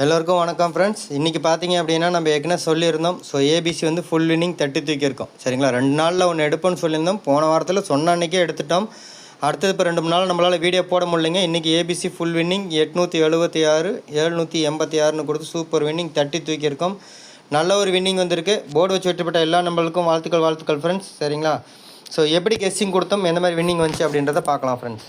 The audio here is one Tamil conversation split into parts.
எல்லோருக்கும் வணக்கம் ஃப்ரெண்ட்ஸ் இன்றைக்கி பார்த்தீங்க அப்படின்னா நம்ம ஏற்கனவே சொல்லியிருந்தோம். ஸோ ஏபிசி வந்து ஃபுல் வின்னிங் தட்டி தூக்கியிருக்கோம் சரிங்களா? ரெண்டு நாளில் ஒன்று எடுப்போம்னு சொல்லியிருந்தோம். போன வாரத்தில் சொன்ன அன்றைக்கே எடுத்துட்டோம். அடுத்தது இப்போ ரெண்டு மூணு நாள் நம்மளால் வீடியோ போட முடியலைங்க. இன்றைக்கி ஏபிசி ஃபுல் வின்னிங் எட்நூற்றி எழுபத்தி ஆறு எழுநூற்றி எண்பத்தி ஆறுனு கொடுத்து சூப்பர் வின்னிங் தட்டி தூக்கியிருக்கோம் நல்ல ஒரு வின்னிங் வந்திருக்கு. போர்டு வச்சு வெற்றிப்பட்ட எல்லா நம்மளுக்கும் வாழ்த்துக்கள் வாழ்த்துக்கள் ஃப்ரெண்ட்ஸ் சரிங்களா? ஸோ எப்படி கெஸ்டிங் கொடுத்தோம்? எந்த மாதிரி வின்னிங் வந்துச்சு அப்படின்றத பார்க்கலாம் friends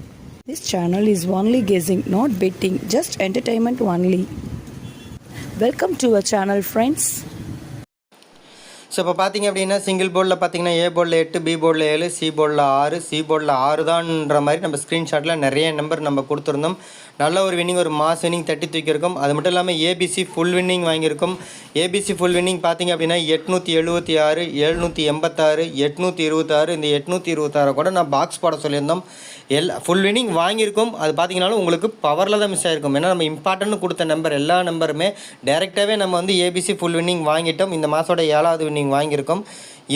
This channel is only guessing, not betting, just entertainment only. Welcome to our channel friends so இப்போ பார்த்தீங்க அப்படின்னா சிங்கிள் போர்டில் பார்த்தீங்கன்னா ஏ போர்டில் எட்டு பி போர்டில் ஏழு சி போர்டில் ஆறு சி போர்டில் ஆறு தான்ன்ற மாதிரி நம்ம ஸ்க்ரீன்ஷாட்டில் நிறைய நம்பர் நம்ம கொடுத்துருந்தோம் நல்ல ஒரு வின்னிங் ஒரு மாஸ் வின்னிங் தட்டி தூக்கியிருக்கும். அது மட்டும் இல்லாமல் ஏபிசி ஃபுல் வின்னிங் வாங்கியிருக்கோம். ஏபிசி ஃபுல் வின்னிங் பார்த்தீங்க அப்படின்னா எட்நூற்றி எழுபத்தி ஆறு எழுநூற்றி எண்பத்தாறு எட்நூற்றி இருபத்தாறு. இந்த எட்நூற்றி இருபத்தாறை கூட நான் பாக்ஸ் போட சொல்லியிருந்தோம். எல்லா ஃபுல் வின்னிங் வாங்கியிருக்கோம். அது பார்த்தீங்கன்னாலும் உங்களுக்கு பவரில் தான் மிஸ் ஆகிருக்கும் ஏன்னா நம்ம இம்பார்ட்டன்ட் கொடுத்த நம்பர் எல்லா நம்பருமே டேரெக்டாகவே நம்ம வந்து ஏபிசி ஃபுல் வின்னிங் வாங்கிட்டோம். இந்த மாதோட ஏழாவது வின்னிங் வாங்கியிருக்கோம்.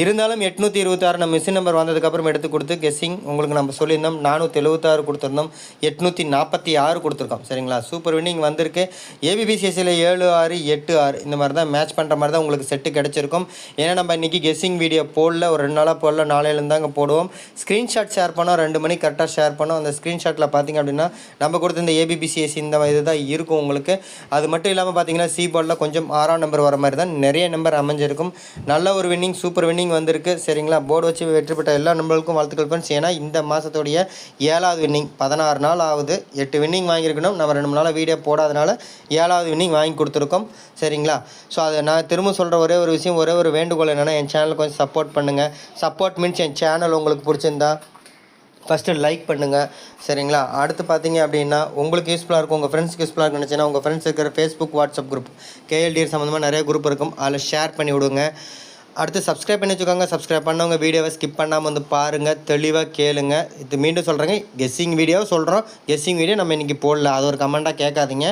இருந்தாலும் எட்நூற்றி இருபத்தாறு நம்ம மிஷின் நம்பர் வந்ததுக்கப்புறம் எடுத்து கொடுத்து கெஸ்ஸிங் உங்களுக்கு நம்ம சொல்லியிருந்தோம் நானூற்றி எழுபத்தாறு கொடுத்துருந்தோம் எட்நூற்றி நாற்பத்தி ஆறு கொடுத்துருக்கோம். சரிங்களா? சூப்பர் வின்னிங் வந்திருக்கு. ஏபிபிசிஎஸ்சியில் ஏழு ஆறு எட்டு ஆறு. இந்த மாதிரி தான் மேட்ச் பண்ணுற மாதிரி தான் உங்களுக்கு செட்டு கிடச்சிருக்கும். ஏன்னா நம்ம இன்றைக்கி கெஸ்ஸிங் வீடியோ போடல ஒரு ரெண்டு நாளாக போடல நாளையிலேருந்தாங்க போடுவோம். ஸ்க்ரீன்ஷாட் ஷேர் பண்ணோம் ரெண்டு மணி கரெக்டாக ஷேர் பண்ணோம். அந்த ஸ்க்ரீன்ஷாட்டில் பார்த்தீங்க அப்படின்னா நம்ம கொடுத்த இந்த ஏபிபிசிஎஸ்சி இந்த இது தான் இருக்கும் உங்களுக்கு. அது மட்டும் இல்லாமல் பார்த்தீங்கன்னா சி போர்டில் கொஞ்சம் ஆறாம் நம்பர் வர மாதிரி தான் நிறைய நம்பர் அமைஞ்சிருக்கும். நல்ல ஒரு வின்னிங் சூப்பர் வின்னிங் வந்திருக்கு. சரிங்களா? போர்டு வச்சு வெற்றி பெற்ற எல்லா நம்பர்களுக்கும் வாழ்த்துக்கள் ஃப்ரெண்ட்ஸ் ஏன்னா இந்த மாதத்துடைய ஏழாவது வின்னிங் பதினாறு நாள் ஆகுது. எட்டு வின்னிங் வாங்கியிருக்கணும். நம்ம ரெண்டு மூணு நாளாக வீடியோ போடாதனால ஏழாவது வின்னிங் வாங்கி கொடுத்துருக்கோம். சரிங்களா? ஸோ அதை நான் திரும்ப சொல்கிற ஒரே ஒரு விஷயம் ஒரே ஒரு வேண்டுகோள் என்னென்னா என் சேனலுக்கு கொஞ்சம் சப்போர்ட் பண்ணுங்கள் சப்போர்ட் மீன்ஸ் என் சேனல் உங்களுக்கு பிடிச்சிருந்தா ஃபஸ்ட்டு லைக் பண்ணுங்கள் சரிங்களா? அடுத்து பார்த்தீங்க அப்படின்னா உங்களுக்கு யூஸ்ஃபுல்லாக இருக்கும். உங்கள் ஃப்ரெண்ட்ஸ்க்கு யூஸ்ஃபுல்லாக இருக்குன்னு நினச்சின்னா உங்கள் ஃப்ரெண்ட்ஸ் இருக்கிற ஃபேஸ்புக் வாட்ஸ்அப் குரூப் கேஎல்டிஆர் சம்மந்தமாக நிறைய குரூப் இருக்கும். அதில் ஷேர் பண்ணி விடுங்க. அடுத்து சப்ஸ்கிரைப் பண்ணி வச்சுக்கோங்க. சப்ஸ்கிரைப் பண்ணவங்க வீடியோவை ஸ்கிப் பண்ணாமல் வந்து பாருங்கள் தெளிவாக கேளுங்க. இது மீண்டும் சொல்கிறேங்க கெஸ்ஸிங் வீடியோ சொல்கிறோம் கெஸ்ஸிங் வீடியோ நம்ம இன்றைக்கி போடல. அது ஒரு கமெண்ட்டாக கேட்காதீங்க.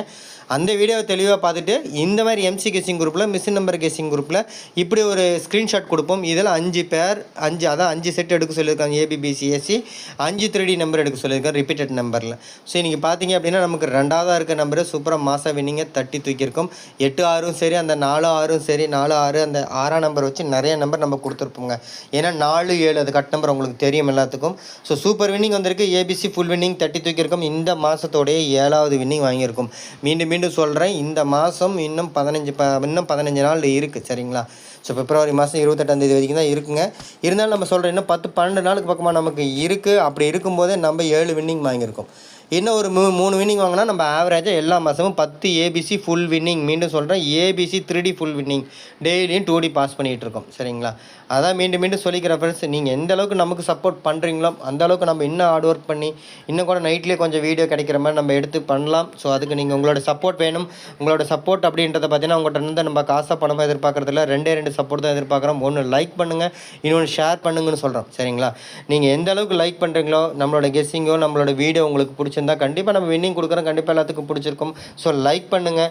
அந்த வீடியோவை தெளிவாக பார்த்துட்டு இந்த மாதிரி எம்சி கெஸ்ஸிங் குரூப்பில் மிஷின் நம்பர் கெஸ்ஸிங் குரூப்பில் இப்படி ஒரு ஸ்க்ரீன்ஷாட் கொடுப்போம். இதில் அஞ்சு பேர் அஞ்சு அதான் அஞ்சு செட் எடுக்க சொல்லியிருக்காங்க ஏபிபிசிஎஸ்சி அஞ்சு த்ரீ நம்பர் எடுக்க சொல்லியிருக்காங்க ரிப்பீட்டட் நம்பரில் ஸோ இன்றைக்கி பார்த்தீங்க அப்படின்னா நமக்கு ரெண்டாவதாக இருக்க நம்பரு சூப்பராக மாதம் வின்னிங்க தட்டி தூக்கியிருக்கோம். எட்டு ஆறும் சரி அந்த நாலு ஆறும் சரி நாலு ஆறு அந்த ஆறாம் நம்பர் வச்சு நிறைய நம்பர் நம்ம கொடுத்துருப்போங்க. ஏன்னா நாலு ஏழு அது கட் நம்பர் உங்களுக்கு தெரியும் எல்லாத்துக்கும். ஸோ சூப்பர் வின்னிங் வந்திருக்கு. ஏபிசி ஃபுல் வின்னிங் தட்டி தூக்கியிருக்கோம். இந்த மாதத்தோடைய ஏழாவது வின்னிங் வாங்கியிருக்கும். மீண்டும் மீண்டும் சொல்கிறேன் இந்த மாதம் இன்னும் பதினஞ்சு ப இன்னும் பதினஞ்சு நாள் இருக்குது சரிங்களா? ஸோ பிப்ரவரி மாதம் இருபத்தெட்டாந்தேதி வரைக்கும் தான் இருக்குங்க. இருந்தாலும் நம்ம சொல்கிறோம் இன்னும் பத்து பன்னெண்டு நாளுக்கு பக்கமாக நமக்கு இருக்குது அப்படி இருக்கும்போதே நம்ம ஏழு வின்னிங் வாங்கியிருக்கோம். இன்னும் ஒரு மூ மூணு வின்னிங் வாங்கினா நம்ம ஆவரேஜாக எல்லா மாதமும் பத்து ஏபிசி ஃபுல் வின்னிங் மீண்டும் சொல்கிறேன் ABC three D full winning டெய்லியும் டூ டி பாஸ் பண்ணிகிட்டு இருக்கோம். சரிங்களா? அதான் மீண்டும் மீண்டும் சொல்லிக்கிறேன் ஃப்ரெண்ட்ஸ் நீங்கள் எந்த அளவுக்கு நமக்கு சப்போர்ட் பண்ணுறீங்களோ அந்த அளவுக்கு நம்ம இன்னும் ஹார்ட் ஒர்க் பண்ணி இன்னும் கூட நைட்லேயே கொஞ்சம் வீடியோ கிடைக்கிற மாதிரி நம்ம எடுத்து பண்ணலாம். ஸோ அதுக்கு நீங்கள் உங்களோட சப்போர்ட் வேணும். உங்களோட சப்போர்ட் அப்படின்றத பார்த்தீங்கன்னா உங்கள்கிட்ட இருந்து நம்ம காசாக பணமாக எதிர்பார்க்குறதுல ரெண்டே ரெண்டு சப்போர்ட் தான் எதிர்பார்க்குறோம். ஒன்று லைக் பண்ணுங்கள் இன்னொன்று ஷேர் பண்ணுங்கன்னு சொல்கிறோம் சரிங்களா? நீங்கள் எந்த அளவுக்கு லைக் பண்ணுறீங்களோ நம்மளோட கெஸ்ஸிங்கோ நம்மளோட வீடியோ உங்களுக்கு பிடிச்சிருந்தா கண்டிப்பாக நம்ம வின்னிங் கொடுக்குறோம். கண்டிப்பாக எல்லாத்துக்கும் பிடிச்சிருக்கும். ஸோ லைக் பண்ணுங்கள்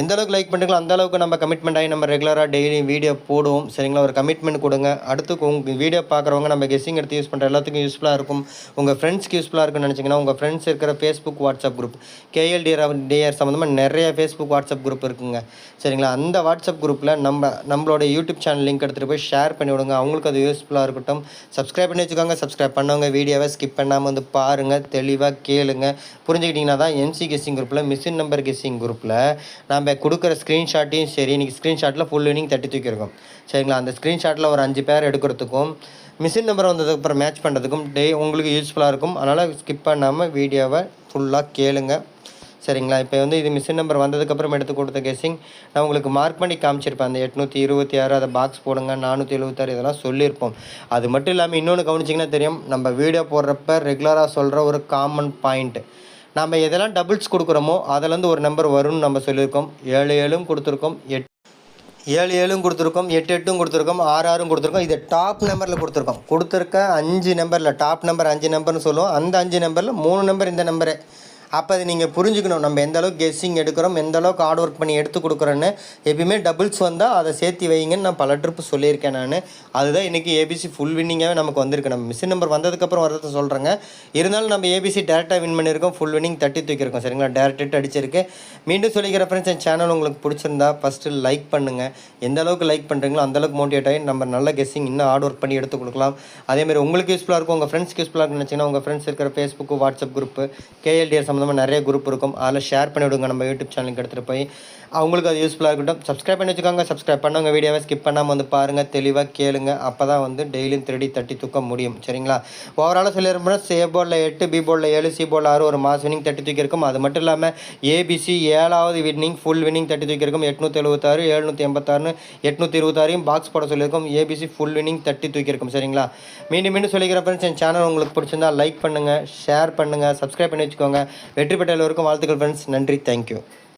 எந்த அளவுக்கு லைக் பண்ணுறீங்களோ அந்த அளவுக்கு நம்ம கமிட்மெண்ட் ஆகி நம்ம ரெகுலராக டெய்லி வீடியோ போடுவோம். சரிங்களா? ஒரு கமிட்மெண்ட் கொடுங்க. அடுத்து உங்கள் வீடியோ பார்க்குறவங்க நம்ம கெஸ்ஸிங் எடுத்து யூஸ் பண்ணுற எல்லாத்துக்கும் யூஸ்ஃபுல்லாக இருக்கும். உங்கள் ஃப்ரெண்ட்ஸ்க்கு யூஸ்ஃபுல்லாக இருக்குன்னு நினச்சிங்கன்னா உங்கள் ஃப்ரெண்ட்ஸ் இருக்கிற Facebook WhatsApp group KLTR TR சம்மந்தமாக நிறைய ஃபேஸ்புக் வாட்ஸ்அப் குரூப் இருக்குங்க. சரிங்களா? அந்த வாட்ஸ்அப் குரூப்பில் நம்ம நம்மளோட யூடியூப் சேனல் லிங்க் எடுத்துகிட்டு போய் ஷேர் பண்ணி விடுங்க. அவங்களுக்கு அது யூஸ்ஃபுல்லாக இருக்கட்டும். சப்ஸ்கிரைப் பண்ணி வச்சுக்கோங்க. சப்ஸ்கிரைப் பண்ணவங்க வீடியோவை ஸ்கிப் பண்ணாமல் வந்து பாருங்கள் தெளிவாக கேளுங்க. புரிஞ்சுக்கிட்டிங்கன்னா தான் எம்சி கெஸ்ஸிங் குரூப்பில் மிஷின் நம்பர் கெஸ்ஸிங் குரூப்பில் நம்ம கொடுக்குற ஸ்க்ரீன்ஷாட்டையும் சரி இன்றைக்கி ஸ்க்ரீன்ஷாட்டில் ஃபுல் வினிங் தட்டி தூக்கியிருக்கோம் சரிங்களா? அந்த ஸ்க்ரீன்ஷாட்டில் ஒரு அஞ்சு பேர் எடுக்கிறதுக்கும் மிஷின் நம்பர் வந்ததுக்கப்புறம் மேட்ச் பண்ணுறதுக்கும் டே உங்களுக்கு யூஸ்ஃபுல்லாக இருக்கும். அதனால் ஸ்கிப் பண்ணாமல் வீடியோவை ஃபுல்லாக கேளுங்கள் சரிங்களா? இப்போ வந்து இது மிஷின் நம்பர் வந்ததுக்கப்புறம் எடுத்து கொடுத்த கெஸ்ஸிங் நான் உங்களுக்கு மார்க் பண்ணி காமிச்சிருப்பேன். அந்த எட்நூற்றி இருபத்தி ஆறு அதை பாக்ஸ் போடுங்க நானூற்றி எழுபத்தாறு இதெல்லாம் சொல்லியிருப்போம். அது மட்டும் இல்லாமல் இன்னொன்று கவனிச்சிங்கன்னா தெரியும் நம்ம வீடியோ போடுறப்ப ரெகுலராக சொல்கிற ஒரு காமன் பாயிண்ட்டு நம்ம எதெல்லாம் டபுள்ஸ் கொடுக்குறோமோ அதுலேருந்து ஒரு நம்பர் வரும்னு நம்ம சொல்லியிருக்கோம். ஏழு ஏழும் கொடுத்துருக்கோம் எட் ஏழு ஏழும் கொடுத்துருக்கோம் எட்டு எட்டும் கொடுத்துருக்கோம் ஆறு ஆறும் கொடுத்துருக்கோம். இது டாப் நம்பரில் கொடுத்துருக்கோம். கொடுத்துருக்க அஞ்சு நம்பரில் டாப் நம்பர் அஞ்சு நம்பர்னு சொல்லுவோம். அந்த அஞ்சு நம்பரில் மூணு நம்பர் இந்த நம்பரு அப்போ அது நீங்கள் புரிஞ்சுக்கணும். நம்ம எந்த அளவுக்கு கெஸ்ஸிங் எடுக்கிறோம் எந்த அளவுக்கு ஹார்ட் ஒர்க் பண்ணி எடுத்து கொடுக்குறோன்னு எப்பயுமே டபுள்ஸ் வந்தால் அதை சேர்த்து வைங்கன்னு நான் பல ட்ரிப்பு சொல்லியிருக்கேன் நான். அதுதான் இன்றைக்கி ஏபிசி ஃபுல் வின்னிங்காகவே நமக்கு வந்திருக்கு. நம்ம மிஷின் நம்பர் வந்ததுக்கப்புறம் வரதை சொல்கிறேங்க இருந்தாலும் நம்ம ஏபிசி டேரெக்டாக வின் பண்ணியிருக்கோம். ஃபுல் வின்னிங் தட்டி தூக்கியிருக்கோம். சரிங்களா? டேரக்ட் அடிச்சிருக்கு. மீண்டும் சொல்லிக்கிற ஃப்ரெண்ட்ஸ் என் சேனல் உங்களுக்கு பிடிச்சிருந்தா ஃபஸ்ட்டு லைக் பண்ணுங்கள் எந்த அளவுக்கு லைக் பண்ணுறீங்களோ அந்தளவுக்கு மோட்டிவேட் ஆகி நம்ம நல்ல கெஸ்ஸிங் இன்னும் ஹார்ட் ஒர்க் பண்ணி எடுத்து கொடுக்கலாம். அதேமாதிரி உங்களுக்கு யூஸ்ஃபுல்லாக இருக்கும் உங்கள் ஃப்ரெண்ட்ஸ்க்கு யூஸ்ஃபுல்லாக இருக்குன்னு நினச்சிங்கன்னா உங்கள் ஃப்ரெண்ட்ஸ் இருக்கிற ஃபேஸ்புக்கு வாட்ஸ்அப் குரூப்பு கேஎல்டிஆர் சம்மந்தமாக நிறைய குரூப் இருக்கும். அதில் ஷேர் பண்ணி விடுங்க நம்ம யூடியூப் சேனலுக்கு எடுத்துகிட்டு போய். அவங்களுக்கு அது யூஸ்ஃபுல்லாக இருக்கட்டும். சப்ஸ்கிரைப் பண்ணி வச்சுக்கோங்க. சப்ஸ்கிரைப் பண்ணவங்க வீடியோவை ஸ்கிப் பண்ணாமல் வந்து பாருங்கள் தெளிவாக கேளுங்க. அப்போ தான் வந்து டெய்லியும் திருடி தட்டி தூக்க முடியும். சரிங்களா? ஓவராலாக சொல்லியிருப்போம்னா சே போர்டில் எட்டு பி போர்டில் ஏழு சி போர்டில் ஆறு ஒரு மாஸ் வினிங் தட்டி தூக்கி இருக்கும். அது மட்டும் இல்லாமல் ஏபிசி ஏழாவது வின்னிங் ஃபுல் வின்னிங் தட்டி தூக்கி இருக்கும். எட்நூற்றி எழுபத்தாறு எழுநூற்றி எண்பத்தாறுன்னு எட்நூற்றி இருபத்தாறையும் பாக்ஸ் போட சொல்லியிருக்கும் ஏபிசி ஃபுல் வின்னிங் தட்டி தூக்கியிருக்கும் சரிங்களா? மீண்டும் மீண்டும் சொல்லிக்கிற ஃப்ரெண்ட்ஸ் என் சேனல் உங்களுக்கு பிடிச்சிருந்தா லைக் பண்ணுங்கள் ஷேர் பண்ணுங்கள் சப்ஸ்கிரைப் பண்ணி வச்சுக்கோங்க. வெற்றி பெற்ற எல்லோருக்கும் வாழ்த்துக்கள் ஃப்ரெண்ட்ஸ் நன்றி. தேங்க்யூ